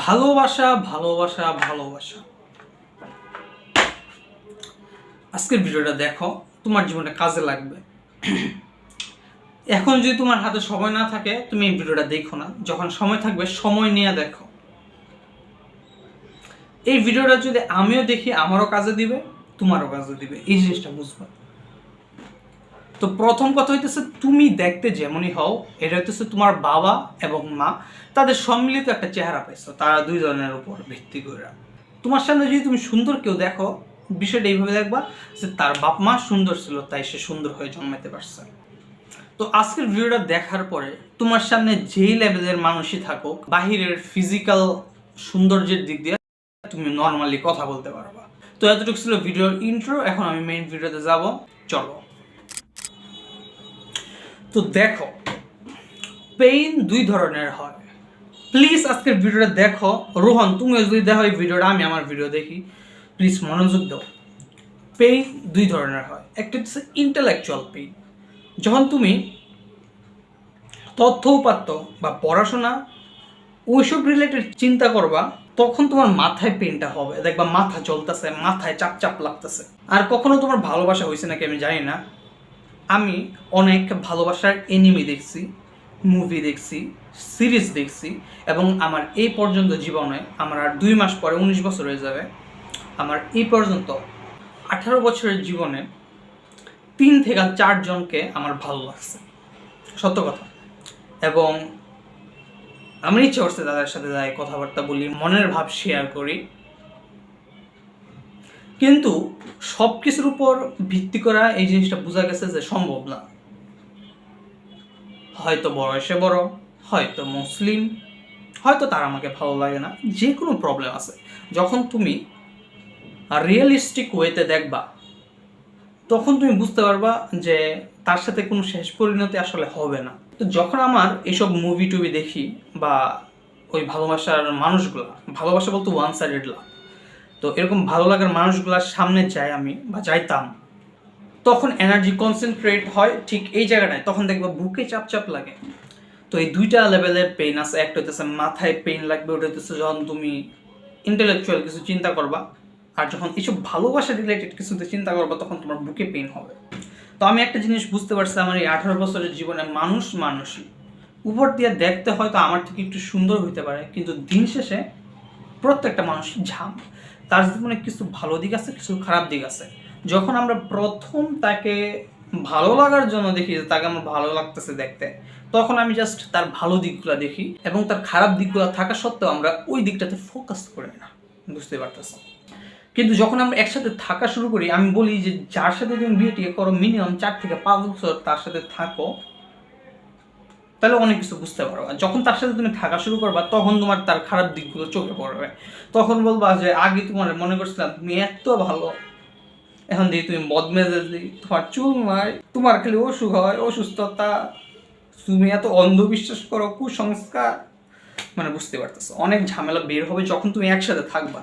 ভালোবাসা ভালোবাসা ভালোবাসা। আজকের ভিডিওটা দেখো, তোমার জীবনে কাজে লাগবে। এখন যদি তোমার হাতে সময় না থাকে, তুমি এই ভিডিওটা দেখো না। যখন সময় থাকবে, সময় নিয়ে দেখো। এই ভিডিওটা যদি আমিও দেখি, আমারও কাজে দিবে, তোমারও কাজে দিবে। এই জিনিসটা বুঝবা। তো প্রথম কথা হইতেছে, তুমি দেখতে যেমনই হও, এটা হইতেছে তোমার বাবা এবং মা, তাদের সম্মিলিত একটা চেহারা পাইছো, তারা দুই জনের উপর ভিত্তি করে তোমার সামনে যদি তুমি সুন্দর কেউ দেখো, বিষয়টা এইভাবে দেখবা যে তার বাপ মা সুন্দর ছিল, তাই সে সুন্দর হয়ে জন্মাতে পারছে। তো আজকের ভিডিওটা দেখার পরে তোমার সামনে যেই লেভেলের মানুষই থাকুক, বাহিরের ফিজিক্যাল সৌন্দর্যের দিক দিয়ে তুমি নর্মালি কথা বলতে পারবা। তো এতটুকু ছিল ভিডিওর ইন্ট্রো এখন আমি মেইন ভিডিওতে যাব, চলো। তো দেখো পেইন দুই ধরনের হয়। প্লিজ আজকের ভিডিওটা দেখো। রোহন তুমি যদি দেখো এই ভিডিওটা, আমি আমার ভিডিও দেখি। প্লিজ মনোযোগ দাও। পেইন দুই ধরনের হয়। একটা হচ্ছে ইন্টেলেকচুয়াল পেইন যখন তুমি তথ্য উপাত্ত বা পড়াশোনা, ওইসব রিলেটেড চিন্তা করবা, তখন তোমার মাথায় পেনটা হবে। দেখবা মাথা চলতেছে, মাথায় চাপ চাপ লাগতেছে। আর কখনো তোমার ভালোবাসা হয়েছে নাকি আমি জানি না। আমি অনেক ভালোবাসার এনিমি দেখছি মুভি দেখছি সিরিজ দেখছি এবং আমার এই পর্যন্ত জীবনে আমার আর দুই মাস পরে উনিশ বছর হয়ে যাবে, আমার এই পর্যন্ত আঠারো বছরের জীবনে তিন থেকে চারজনকে আমার ভালো লাগছে, সত্য কথা। এবং আমার ইচ্ছে করছে তাদের সাথে যাই, কথাবার্তা বলি, মনের ভাব শেয়ার করি। কিন্তু সব কিছুর উপর ভিত্তি করা এই জিনিসটা বোঝা গেছে যে সম্ভব না। হয়তো বয়সে বড়, হয়তো মুসলিম, হয়তো তার আমাকে ভালো লাগে না, যে কোনো প্রবলেম আছে। যখন তুমি রিয়েলিস্টিক ওয়েতে দেখবা, তখন তুমি বুঝতে পারবা যে তার সাথে কোনো শেষ পরিণতি আসলে হবে না। তো যখন আমার এইসব মুভি টুভি দেখি বা ওই ভালোবাসার মানুষগুলা, ভালোবাসা বলতে ওয়ান সাইডেড লাভ তো এরকম ভালো লাগার মানুষগুলার সামনে যাই আমি বা যাইতাম, তখন এনার্জি কনসেন্ট্রেট হয় ঠিক এই জায়গাটায়, তখন দেখব বুকে চাপ চাপ লাগে। তো এই দুইটা লেভেলের পেইন আছে, একটা হইতেছে মাথায় পেইন লাগবে, ওটা হইতেছে যখন তুমি ইন্টেলেকচুয়াল কিছু চিন্তা করবা, আর যখন এইসব ভালোবাসা রিলেটেড কিছুতে চিন্তা করবা, তখন তোমার বুকে পেইন হবে। তো আমি একটা জিনিস বুঝতে পারছি, আমার এই আঠারো বছরের জীবনে মানুষ মানুষই। উপর দিয়ে দেখতে হয়তো আমার থেকে একটু সুন্দর হইতে পারে, কিন্তু দিন শেষে প্রত্যেকটা মানুষই ঝাম। তার জীবনে কিছু ভালো দিক আছে, কিছু খারাপ দিক আছে। যখন আমরা প্রথম তাকে ভালো লাগার জন্য দেখি যে তাকে আমার ভালো লাগতেছে দেখতে, তখন আমি জাস্ট তার ভালো দিকগুলো দেখি এবং তার খারাপ দিকগুলো থাকা সত্ত্বেও আমরা ওই দিকটাতে ফোকাস করি না। বুঝতে পারতেছি কিন্তু যখন আমরা একসাথে থাকা শুরু করি, আমি বলি যে যার সাথে তুমি বিয়ে টিয়ে করো মিনিমাম চার থেকে পাঁচ বছর তার সাথে থাকো তাহলে অনেক কিছু বুঝতে পারবা। যখন তার সাথে তুমি থাকা শুরু করবা, তখন তোমার তার খারাপ দিকগুলো চোখে পড়বে। তখন বলবা যে, আগে তোমার মনে করছিলাম তুমি এত ভালো। এখন দিয়ে তুমি বদমেজাজি। তোমার চুল নাই। তোমার খালি অসুখ হয়, অসুস্থতা। তুমি এত অন্ধবিশ্বাস করো, কুসংস্কার। মানে বুঝতে পারতেছো। অনেক ঝামেলা বের হবে যখন তুমি একসাথে থাকবা।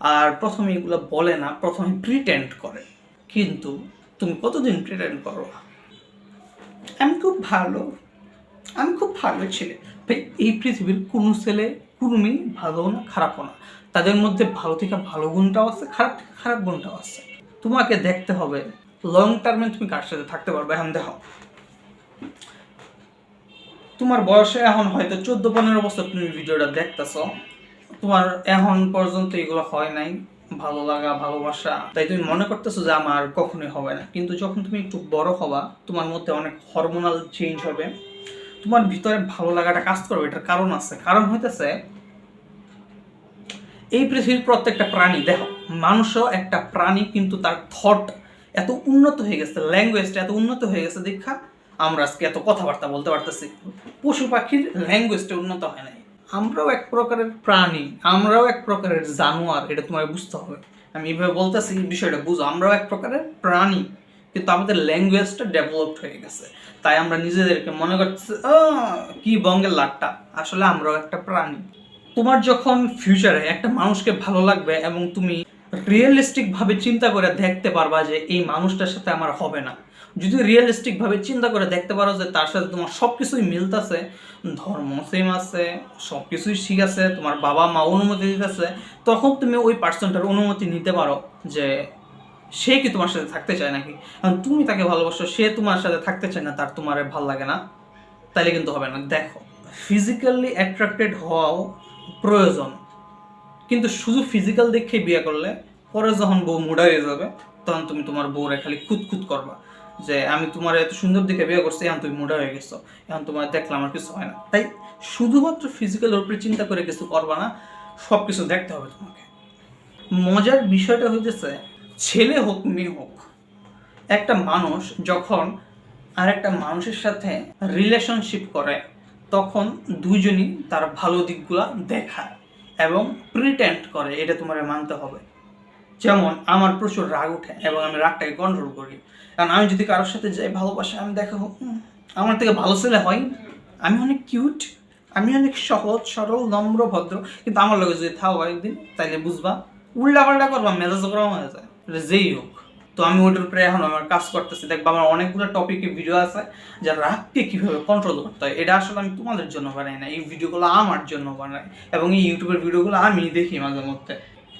আর প্রথমে এগুলো বলে না, প্রথমে প্রিটেন্ড করে। কিন্তু তুমি কতদিন প্রিটেন্ড করো? আমি খুব ভালো। ভালো ছেলে। ভাই, এই পৃথিবীর কোনো ছেলে কোনো মেয়ে ভালো না, খারাপও না। তাদের মধ্যে ভালো থেকে ভালো গুণটাও আছে, খারাপ থেকে খারাপ গুণটাও আছে। তোমাকে দেখতে হবে লং টার্মে তুমি কার সাথে থাকতে পারবে এখন দেখো। তোমার বয়সে এখন হয়তো চোদ্দ, পনেরো বছর তুমি ভিডিওটা দেখতেছ। তোমার এখন পর্যন্ত এগুলো হয় নাই, ভালো লাগা, ভালোবাসা। তাই তুমি মনে করতেছো যে আমার কখনোই হবে না। কিন্তু যখন তুমি একটু বড় হবা, তোমার মধ্যে অনেক হরমোনাল চেঞ্জ হবে। তোমার ভিতরে ভালো লাগাটা কাজ করবে, এটার কারণ আছে। কারণ হইতেছে, এই পৃথিবীর প্রত্যেকটা প্রাণী, দেখো, মানুষও একটা প্রাণী, কিন্তু তার থট এত উন্নত হয়ে গেছে ল্যাঙ্গুয়েজটা এত উন্নত হয়ে গেছে দেখা আমরা আজকে এত কথাবার্তা বলতে পারতেছি। পশু পাখির ল্যাঙ্গুয়েজটা উন্নত হয় নাই। আমরাও এক প্রকারের প্রাণী, আমরাও এক প্রকারের জানোয়ার, এটা তোমার বুঝতে হবে। আমি এইভাবে বলতেছি, বিষয়টা বুঝো। আমরাও এক প্রকারের প্রাণী। কিন্তু আমাদের ল্যাঙ্গুয়েজটা ডেভেলপড হয়ে গেছে। তাই আমরা নিজেদেরকে মনে করতেছি "আহ, কি বঙ্গের লাটটা। আসলে আমরাও একটা প্রাণী। তোমার যখন ফিউচারে একটা মানুষকে ভালো লাগবে এবং তুমি রিয়েলিস্টিক ভাবে চিন্তা করে দেখতে পারবা যে এই মানুষটার সাথে আমার হবে না। যদি রিয়েলিস্টিকভাবে চিন্তা করে দেখতে পারো যে তার সাথে তোমার সব কিছুই মিলতেছে ধর্ম সেম আছে সব কিছুই ঠিক আছে তোমার বাবা মা অনুমতি দিতেছে তখন তুমি ওই পার্সনটার অনুমতি নিতে পারো যে সে কি তোমার সাথে থাকতে চায় নাকি? কারণ তুমি তাকে ভালোবাসো, সে তোমার সাথে থাকতে চায় না, তার তোমার ভালো লাগে না। তাইলে কিন্তু হবে না। দেখো ফিজিক্যালি অ্যাট্রাক্টেড হওয়াও প্রয়োজন। কিন্তু শুধু ফিজিক্যাল দেখে বিয়ে করলে, পরে যখন বউ মুডা হয়ে যাবে, তখন তুমি তোমার বউরে খালি খুদ করবা। যে, আমি তোমার এত সুন্দর দেখে বিয়ে করছি, এখন তুমি মুডা হয়ে গেছো। এখন তোমার দেখলে আমার কিছু হয় না। তাই শুধুমাত্র ফিজিক্যালের উপরে চিন্তা করে কিছু করবা না সব কিছু দেখতে হবে তোমাকে। মজার বিষয়টা হইতেছে ছেলে হোক, মেয়ে হোক, একটা মানুষ যখন আরেকটা মানুষের সাথে রিলেশনশিপ করে, তখন দুইজনই তার ভালো দিকগুলা দেখায় এবং প্রিটেন্ড করে, এটা তোমার মানতে হবে। যেমন আমার প্রচুর রাগ উঠে এবং আমি রাগটাকে কন্ট্রোল করি। কারণ আমি যদি কারোর সাথে যাই ভালোবাসা, আমি দেখা হোক আমার থেকে ভালো ছেলে হয়। আমি অনেক কিউট আমি অনেক সহজ, সরল, নম্র, ভদ্র, কিন্তু আমার লগে যদি থাও একদিন, তাইলে বুঝবা উল্টা পাল্টা করবা, মেজাজ গরম হয়ে যায়। যেই হোক। তো আমি ওটার উপরে এখন আমার কাজ করতেছি। দেখব আমার অনেকগুলো টপিকে ভিডিও আছে যা রাগকে কীভাবে কন্ট্রোল করতে হয়। এটা আসলে আমি তোমাদের জন্য বানাই না। এই ভিডিওগুলো আমার জন্য বানাই। এবং এই ইউটিউবের ভিডিওগুলো আমি দেখি মাঝে মধ্যে।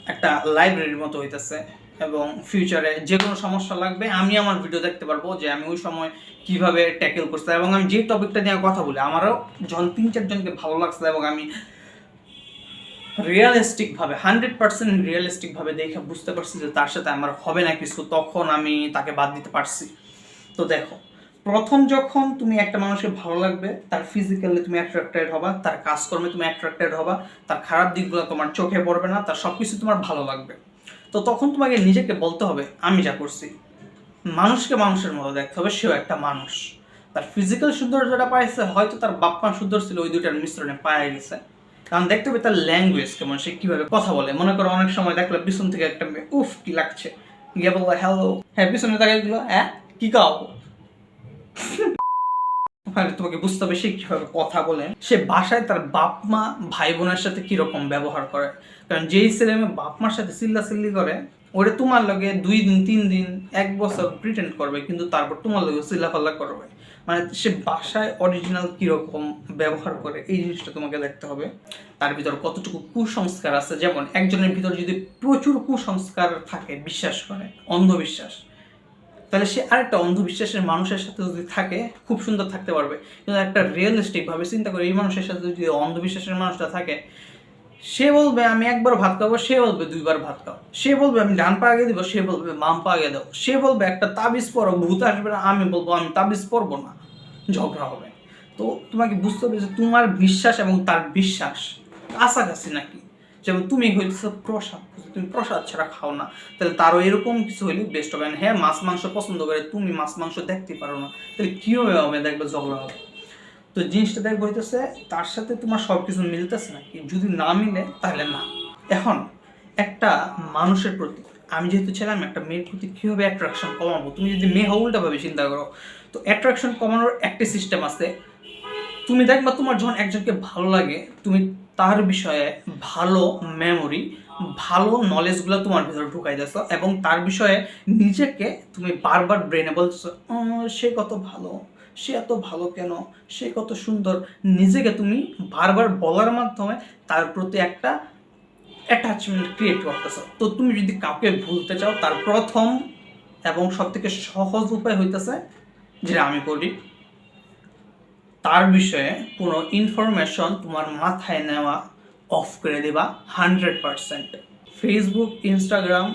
একটা লাইব্রেরির মতো হইতেছে। এবং ফিউচারে যে কোনো সমস্যা লাগবে আমি আমার ভিডিও দেখতে পারব যে আমি ওই সময় কীভাবে ট্যাকেল করছি। এবং আমি যে টপিকটা নিয়ে কথা বলি, আমারও যখন তিন চারজনকে ভালো লাগছে এবং আমি রিয়েলিস্টিক ভাবে হান্ড্রেড পার্সেন্ট রিয়েলিস্টিক ভাবে দেখে বুঝতে পারছি যে তার সাথে আমার হবে না কিছু, তখন আমি তাকে বাদ দিতে পারছি। তো দেখো, প্রথম যখন তুমি একটা মানুষকে ভালো লাগবে, তার ফিজিক্যালি তুমি অ্যাট্রাক্টেড হবা, তার কাজকর্মে তুমি অ্যাট্রাক্টেড হবা, তার খারাপ দিকগুলো তোমার চোখে পড়বে না, তার সব কিছু তোমার ভালো লাগবে। তো তখন তোমাকে নিজেকে বলতে হবে, আমি যা করছি। মানুষকে মানুষের মতো দেখতে হবে, সেও একটা মানুষ। তার ফিজিক্যাল সৌন্দর্যটা পাইছে, হয়তো তার বাপ মা সুন্দর ছিল ওই দুটার মিশ্রণে পায়ে গেছে। কারণ দেখতে হবে তার ল্যাঙ্গুয়েজ কেমন, সে কীভাবে কথা বলে। মনে করো অনেক সময় দেখলে পিছন থেকে একটা মেয়ে, উফ, কি লাগছে। গিয়ে বলল হ্যালো হ্যাঁ পিছনে তাকে গেলো হ্যাঁ কি ওখানে তোমাকে বুঝতে হবে সে কীভাবে কথা বলে। সে বাসায় তার বাপ মা ভাই বোনের সাথে কীরকম ব্যবহার করে। কারণ যেই ছেলে মেয়ে বাপ মার সাথে চিল্লা চিল্লি করে, ওরে তোমার লগে দুই দিন, তিন দিন, এক বছর প্রিটেন্ড করবে, কিন্তু তারপর তোমার লগে চিল্লাফাল্লা করবে। মানে সে বাসায় অরিজিনাল কীরকম ব্যবহার করে, এই জিনিসটা তোমাকে দেখতে হবে। তার ভিতর কতটুকু কুসংস্কার আছে? যেমন একজনের ভিতর যদি প্রচুর কুসংস্কার থাকে, বিশ্বাস করে, অন্ধবিশ্বাস, তাহলে সে আরেকটা অন্ধবিশ্বাসের মানুষের সাথে যদি থাকে, খুব সুন্দর থাকতে পারবে। কিন্তু একটা রিয়েলিস্টিকভাবে চিন্তা করে, এই মানুষের সাথে যদি অন্ধবিশ্বাসের মানুষটা থাকে সে বলবে, আমি একবার ভাত খাব, সে বলবে, দুইবার ভাত খাও। সে বলবে, আমি ডান পা আগে দিব, সে বলবে, বাম পা আগে দাও। সে বলবে, একটা তাবিজ পরো, ভূত আসবে না। আমি বলব, আমি তাবিজ পরবো না, ঝগড়া হবে। তো তোমাকে বুঝতে হবে যে তোমার বিশ্বাস এবং তার বিশ্বাস কাছাকাছি নাকি। যেমন তুমি হইতেছ প্রসাদ, তুমি প্রসাদ ছাড়া খাও না। তাহলে তারও এরকম কিছু হইলে বেস্ট হবে। হ্যাঁ মাছ, মাংস পছন্দ করে তুমি মাছ, মাংস দেখতে পারো না। তাহলে কি হবে হবে? দেখবে ঝগড়া হবে। তো জিনিসটা দেখব হইতেছে, তার সাথে তোমার সব কিছু মিলতেছে নাকি? যদি না মিলে, তাহলে না। এখন, একটা মানুষের প্রতি, আমি যেহেতু ছিলাম একটা মেয়ের প্রতি কীভাবে অ্যাট্রাকশন কমাবো? তুমি যদি মেয়ে হও, উল্টাভাবে চিন্তা করো। তো অ্যাট্রাকশন কমানোর একটা সিস্টেম আছে। তুমি দেখবা তোমার যখন একজনকে ভালো লাগে, তুমি তার বিষয়ে ভালো মেমোরি ভালো নলেজগুলো তোমার ভিতরে ঢুকাই দিচ্ছ এবং তার বিষয়ে নিজেকে তুমি বারবার ব্রেনে বলছো সে কত ভালো। সে এত ভালো কেন? সে কত সুন্দর। নিজেকে তুমি বারবার বলার মাধ্যমে তার প্রতি একটা অ্যাটাচমেন্ট ক্রিয়েট করতেছো। তো তুমি যদি কাউকে ভুলতে চাও, তার প্রথম এবং সব থেকে সহজ উপায় হইতেছে যেটা আমি করি, তার বিষয়ে কোনো ইনফরমেশন তোমার মাথায় নেওয়া অফ করে দেবা হান্ড্রেড পারসেন্ট ফেসবুক ইনস্টাগ্রাম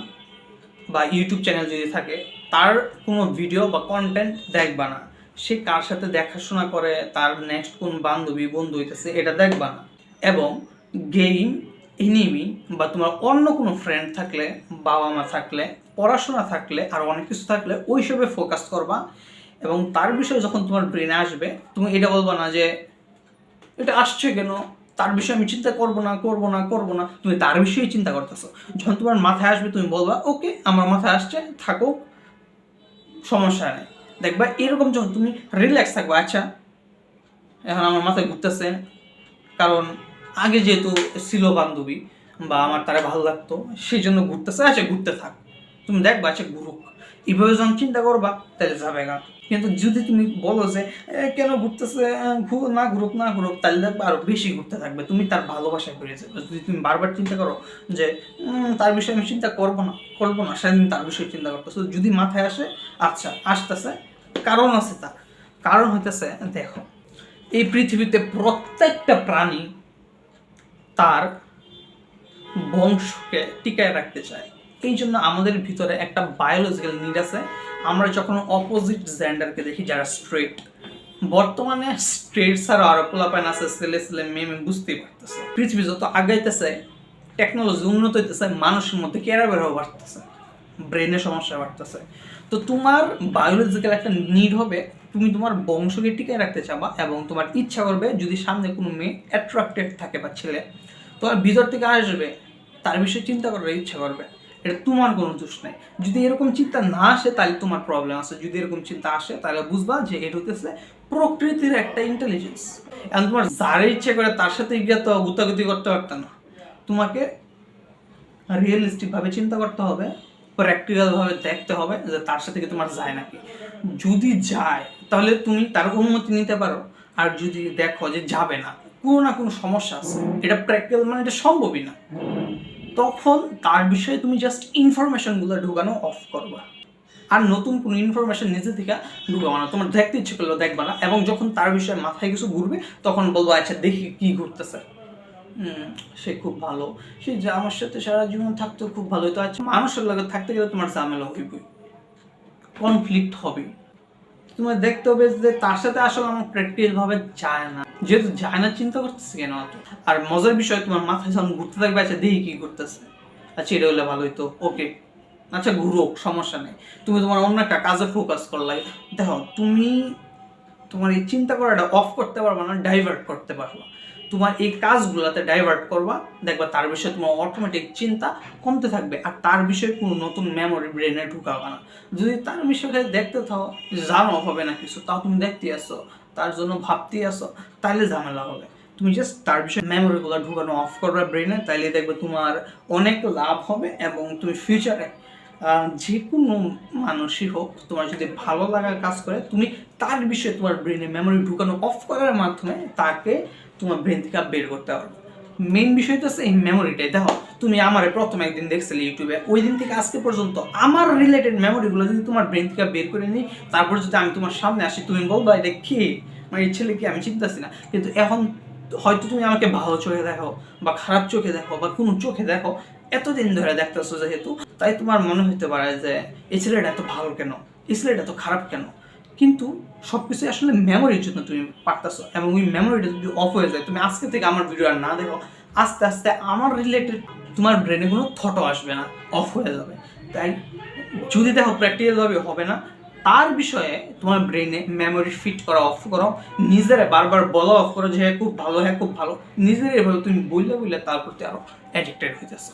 বা ইউটিউব চ্যানেল যদি থাকে, তার কোনো ভিডিও বা কন্টেন্ট দেখবা না। সে কার সাথে দেখাশোনা করে, তার নেক্সট কোন বান্ধবী, বন্ধু হইতেছে, এটা দেখবা না। এবং গেম এনিমি বা তোমার অন্য কোনো ফ্রেন্ড থাকলে বাবা মা থাকলে, পড়াশোনা থাকলে, আর অনেক কিছু থাকলে ওইসবে ফোকাস করবা। এবং তার বিষয়ে যখন তোমার ব্রেনে আসবে, তুমি এটা বলবা না যে, এটা আসছে কেন? তার বিষয়ে আমি চিন্তা করব না করব না করব না। তুমি তার বিষয়ে চিন্তা করতেছো। যখন তোমার মাথায় আসবে, তুমি বলবা, ওকে, আমার মাথায় আসছে থাকো সমস্যা নেই। দেখবা এরকম যখন তুমি রিল্যাক্স থাকবে আচ্ছা এখন আমার মাথায় ঘুরতেছে, কারণ আগে যেহেতু ছিল বান্ধবী বা আমার তারা ভালো লাগতো, সেই জন্য ঘুরতেছে আচ্ছা ঘুরতে থাক। তুমি দেখবা আচ্ছা ঘুরুক। এইভাবে যখন চিন্তা করবা তাহলে যাবে গা। কিন্তু যদি তুমি বলো যে কেন ঘুরতেছে? না ঘুরুক না ঘুরুক তাহলে দেখবে আরও বেশি ঘুরতে থাকবে। তুমি তার ভালোবাসায় বেড়ে যাবে। যদি তুমি বারবার চিন্তা করো যে তার বিষয়ে আমি চিন্তা করব না করব না, সেদিন তার বিষয়ে চিন্তা করতেছো। যদি মাথায় আসে আচ্ছা আসতেছে। কারণ আছে তার। কারণ হইতেছে, দেখো, এই পৃথিবীতে প্রত্যেকটা প্রাণী তার বংশকে টিকায় রাখতে চায়। এই জন্য আমাদের ভিতরে একটা বায়োলজিক্যাল নিড আছে। আমরা যখন অপোজিট জেন্ডারকে দেখি, যারা স্ট্রেট বর্তমানে স্ট্রেট ছাড়া আরও পোলাপাইন আছে, ছেলে ছেলে, মেয়ে মেয়ে, বুঝতেই পারতেছে। পৃথিবী যত আগাইতেছে টেকনোলজি উন্নত হইতেছে, মানুষের মধ্যে কেরা বেরো বাড়তেছে? ব্রেনের সমস্যা বাড়তেছে। তো তোমার বায়োলজিক্যাল একটা নিড হবে, তুমি তোমার বংশকে টিকায় রাখতে চাবা এবং তোমার ইচ্ছা করবে যদি সামনে কোনো মেয়ে অ্যাট্রাক্টেড থাকে বা ছেলে, তোমার ভিতর থেকে আসবে, তার বিষয়ে চিন্তা করার ইচ্ছা করবে। এটা তোমার কোনো দোষ নাই। যদি এরকম চিন্তা না আসে, তাহলে তোমার প্রবলেম আছে। যদি এরকম চিন্তা আসে, তাহলে বুঝবা যে এটা হতেছে প্রকৃতির একটা ইন্টেলিজেন্স এখন তোমার যারে ইচ্ছে করে তার সাথে গিয়ে তো গুতাগুতি করতে পারতো না। তোমাকে রিয়েলিস্টিক ভাবে চিন্তা করতে হবে প্র্যাকটিক্যাল ভাবে দেখতে হবে যে তার সাথে কি তোমার যায় নাকি। যদি যায়, তাহলে তুমি তার অনুমতি নিতে পারো। আর যদি দেখো যে যাবে না, কোনো না কোনো সমস্যা আছে। এটা প্র্যাকটিক্যাল মানে এটা সম্ভবই না। তখন তার বিষয়ে তুমি জাস্ট ইনফরমেশনগুলো ঢুকানো অফ করবা। আর নতুন কোনো ইনফরমেশন নিজে থেকে ঢুকাবো না। তোমার দেখতে ইচ্ছে করলেও দেখবা না। এবং যখন তার বিষয়ে মাথায় কিছু ঘুরবে, তখন বলব আচ্ছা দেখি কি ঘুরতেছে। সে খুব ভালো। সে যে আমার সাথে সারা জীবন থাকতেও খুব ভালো তো আচ্ছা মানুষের লগে থাকতে গেলে তোমার ঝামেলা হইবে কনফ্লিক্ট হবে তোমার দেখতে হবে যে তার সাথে আসলে আমার প্র্যাকটিক্যাল ভাবে যায় না। যেহেতু যায় না, চিন্তা করতেছে কেন অত? আর মজার বিষয়, তোমার মাথায় যখন ঘুরতে থাকবে আচ্ছা দেখি কি করতেছে আচ্ছা এটা হলে ভালোই তো ওকে আচ্ছা ঘুরোক, সমস্যা নেই। তুমি তোমার অন্য একটা কাজে ফোকাস করলাই। দেখো, তুমি তোমার এই চিন্তা করাটা অফ করতে পারবা না ডাইভার্ট করতে পারবা। তোমার এই কাজগুলোতে ডাইভার্ট করবা, দেখবা তার বিষয়ে তোমার অটোমেটিক চিন্তা কমতে থাকবে আর তার বিষয়ে কোনো নতুন মেমোরি ব্রেনে ঢুকাবে না। যদি তার বিষয়ে দেখতে থাও জানো হবে না কিছু, তাও তুমি দেখতে আসো, তার জন্য ভাবতে আসো তাহলে ঝামেলা হবে। তুমি জাস্ট তার বিষয়ে মেমোরিগুলো ঢুকানো অফ করবে ব্রেনে তাইলে দেখবে তোমার অনেক লাভ হবে এবং তুমি ফিউচারে যে কোনো মানুষই হোক, তোমার যদি ভালো লাগার কাজ করে, তুমি তার বিষয়ে তোমার ব্রেনে মেমোরি ঢুকানো অফ করার মাধ্যমে তাকে তোমার ব্রেন থেকে বের করতে পারবে মেইন বিষয়টা হচ্ছে এই মেমোরিটাই দেখো, তুমি আমার প্রথম একদিন দেখছিলে ইউটিউবে, ওই দিন থেকে আজকে পর্যন্ত আমার রিলেটেড মেমোরিগুলো যদি তোমার ব্রেন থেকে বের করে নিই, তারপর যদি আমি তোমার সামনে আসি, তুমি বলবা, এটা কি? মানে এই ছেলে কি? আমি চিন্তাছি না। কিন্তু এখন হয়তো তুমি আমাকে ভালো চোখে দেখো, বা খারাপ চোখে দেখো, বা কোনো চোখে দেখো, এতদিন ধরে দেখতেছো যেহেতু, তাই তোমার মনে হতে পারে যে, এই ছেলেটা এত ভালো কেন? এই ছেলেটা এত খারাপ কেন? কিন্তু সবকিছু আসলে মেমোরির জন্য তুমি পারতেছো এবং ওই মেমোরিটা যদি অফ হয়ে যায়, তুমি আজকে থেকে আমার ভিডিও আর না দেখো, আস্তে আস্তে আমার রিলেটেড তোমার ব্রেনে কোনো থটও আসবে না অফ হয়ে যাবে। তাই যদি দেখো প্র্যাকটিক্যাল ভাবে হবে না, তার বিষয়ে তোমার ব্রেনে মেমোরি ফিট করা অফ করো, নিজেরা বারবার বলা অফ করো যে হ্যাঁ খুব ভালো হ্যাঁ খুব ভালো। নিজের এভাবে তুমি বললে বললে তার প্রতি আরও অ্যাডিক্টেড হয়ে যাচ্ছ।